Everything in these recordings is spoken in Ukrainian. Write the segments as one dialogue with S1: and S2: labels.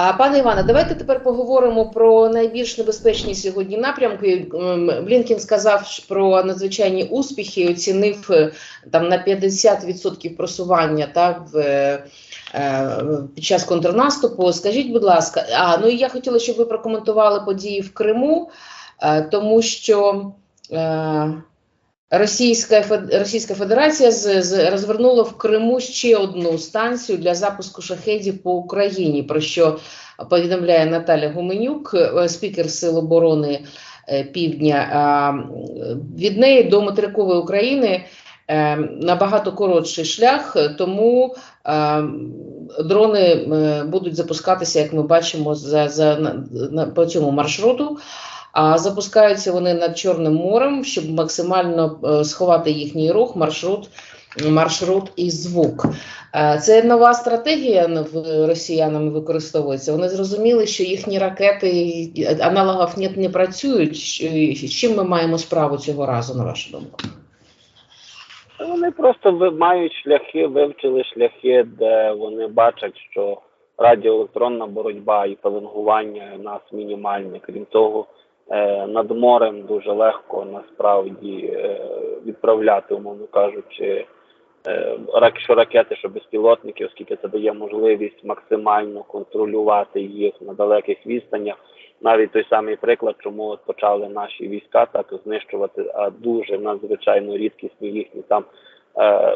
S1: А пане Іване, давайте тепер поговоримо про найбільш небезпечні сьогодні напрямки. Блінкін сказав про надзвичайні успіхи, оцінив е, там на 50% просування так в. е, е, Під час контрнаступу, скажіть, будь ласка, а ну я хотіла, щоб ви прокоментували події в Криму, тому що Російська Російська Федерація з, з розвернула в Криму ще одну станцію для запуску шахедів по Україні. Про що повідомляє Наталя Гуменюк, е, спікер Сил оборони е, Півдня. Від неї до материкової України е, набагато коротший шлях, тому дрони будуть запускатися, як ми бачимо, за, за на по цьому маршруту. А запускаються вони над Чорним морем, щоб максимально е, сховати їхній рух, маршрут, маршрут і звук. Е, Це нова стратегія росіянами використовується. Вони зрозуміли, що їхні ракети аналогів нет, не працюють. З чим ми маємо справу цього разу, на вашу думку?
S2: Вони просто мають шляхи, вивчили шляхи, де вони бачать, що радіоелектронна боротьба і пеленгування нас мінімальне. Крім того, над морем дуже легко насправді е, відправляти, умовно кажучи, е, що ракети, що безпілотники, оскільки це дає можливість максимально контролювати їх на далеких відстанях. Навіть той самий приклад, чому от почали наші війська так знищувати а дуже надзвичайно рідкісні їхні там е,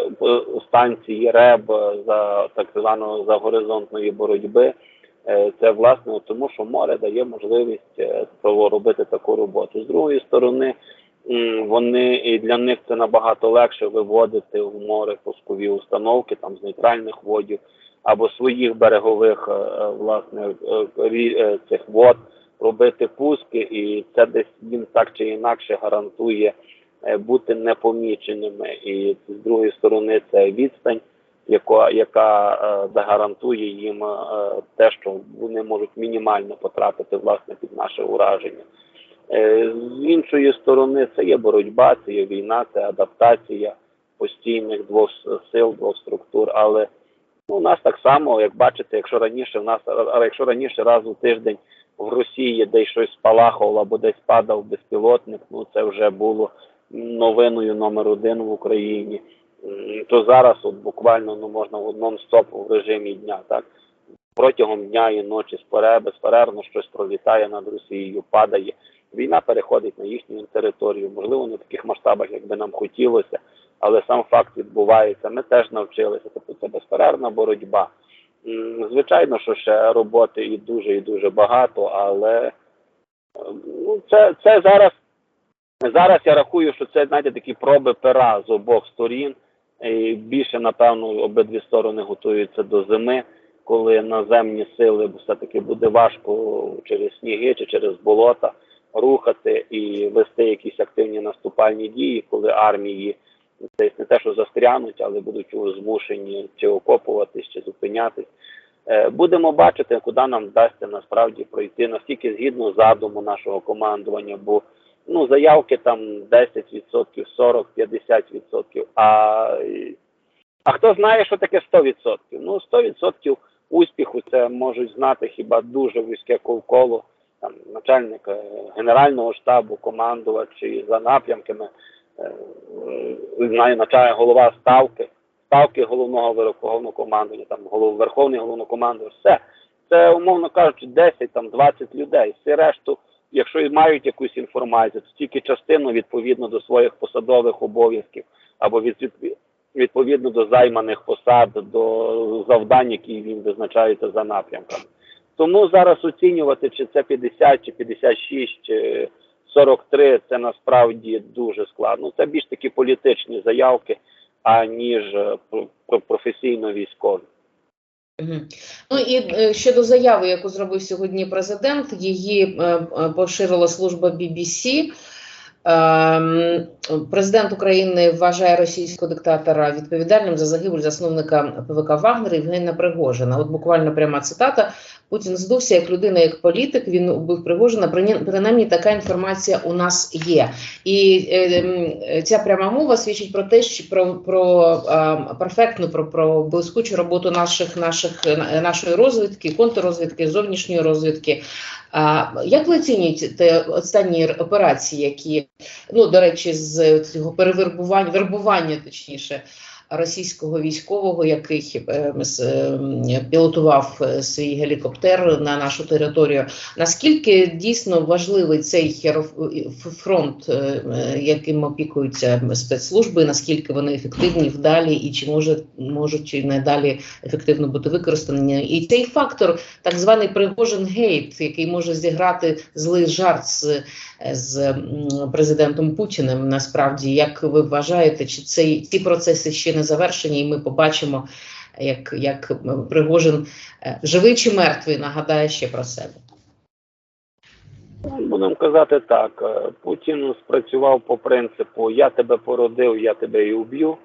S2: станції РЕБ за так званого за горизонтної боротьби. Е, Це власне тому, що море дає можливість е, робити таку роботу. З другої сторони, вони і для них це набагато легше виводити в море пускові установки там з нейтральних водів або своїх берегових е, власне цих вод робити пуски, і це десь їм так чи інакше гарантує бути непоміченими. І з другої сторони це відстань, яка, яка е, загарантує їм е, те, що вони можуть мінімально потрапити власне під наше ураження. Е, З іншої сторони, це є боротьба, це є війна, це адаптація постійних двох сил, двох структур. Але ну, у нас так само, як бачите, якщо раніше в нас, якщо раніше раз у тиждень в Росії десь щось спалахувало або десь падав безпілотник, ну це вже було новиною номер один в Україні. То зараз от буквально ну можна в одному стопу в режимі дня, так протягом дня і ночі споре- безперервно щось пролітає над Росією, падає. Війна переходить на їхню територію, можливо, не в таких масштабах, як би нам хотілося, але сам факт відбувається. Ми теж навчилися. Тобто це безперервна боротьба. Звичайно, що ще роботи і дуже і дуже багато, але е, ну, це, це зараз. Зараз я рахую, що це знаєте, такі проби пера з обох сторін. Більше, напевно, обидві сторони готуються до зими, коли наземні сили все-таки буде важко через сніги чи через болота рухати і вести якісь активні наступальні дії, коли армії десь не те, що застрянуть, але будуть змушені чи окопуватись, чи зупинятись. Е, Будемо бачити, куди нам вдасться насправді пройти, наскільки згідно задуму нашого командування, бо ну, заявки там 10%, 40, 50%. А, а хто знає, що таке 100%? Ну, 100% успіху це можуть знати хіба дуже вузьке коло там начальник е, генерального штабу, командувач за напрямками, е, знає начальник голова ставки, ставки головного верховного командування, там голов, верховний головнокомандувач, все. Це, умовно кажучи, 10 там 20 людей. Всі решту, якщо і мають якусь інформацію, то тільки частину відповідно до своїх посадових обов'язків або від, від- відповідно до займаних посад, до завдань, які він визначається за напрямками. Тому зараз оцінювати, чи це 50, чи 56, чи 43, це насправді дуже складно. Це більш такі політичні заявки, аніж е, про- про- професійно військові.
S1: Ну і е, щодо заяви, яку зробив сьогодні президент, її е, е, поширила служба BBC. Ем, Президент України вважає російського диктатора відповідальним за загибель засновника ПВК Вагнера Євгена Пригожина. От буквально пряма цитата. Путін здувся як людина, як політик. Він убив Пригожина. Принаймні така інформація у нас є. І е, ця пряма мова свідчить про те, що про, про е, перфектну, про, про блискучу роботу наших наших нашої розвідки, контррозвідки, зовнішньої розвідки. А як ви оцінюєте останні операції, які ну до речі, з цього перевербування вербування, точніше, російського військового, який е, е, пілотував е, свій гелікоптер на нашу територію? Наскільки дійсно важливий цей фронт, яким опікуються спецслужби? Наскільки вони ефективні, вдалі, і чи може можуть і надалі ефективно бути використані? І цей фактор, так званий Пригожин гейт, який може зіграти злий жарт з з президентом Путіним. Насправді, як ви вважаєте, чи цей ці процеси ще не завершені, і ми побачимо, як, як Пригожин е, живий чи мертвий, нагадає ще про себе.
S2: Будемо казати так, е, Путін спрацював по принципу я тебе породив, я тебе і уб'ю.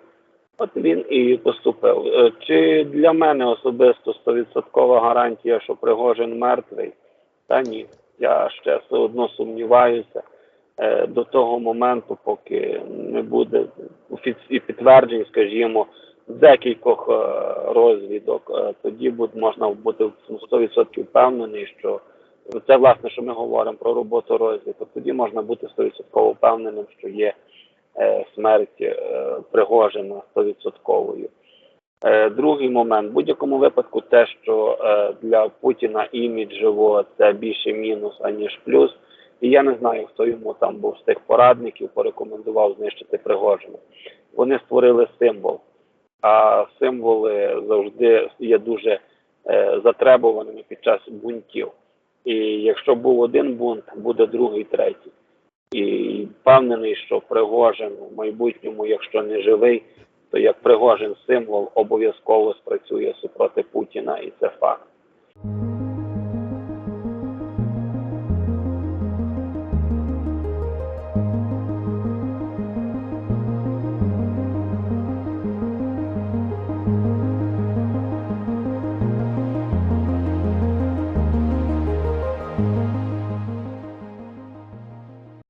S2: От він і поступив. Е, Чи для мене особисто 100% гарантія, що Пригожин мертвий? Та ні. Я ще все одно сумніваюся до того моменту, поки не буде офіці- підтверджень, скажімо, декількох е, розвідок. Е, Тоді можна бути 100% впевнений, що це власне, що ми говоримо про роботу розвідки. Тоді можна бути 100% впевненим, що є е, смерть е, Пригожина 100%. Е, другий момент, в будь-якому випадку, те, що е, для Путіна іміджево це більше мінус, аніж плюс. І я не знаю, хто йому там був з тих порадників, порекомендував знищити Пригожина. Вони створили символ, а символи завжди є дуже е, затребуваними під час бунтів. І якщо був один бунт, буде другий, третій. І впевнений, що Пригожин в майбутньому, якщо не живий, то як Пригожин символ обов'язково спрацює супроти Путіна, і це факт.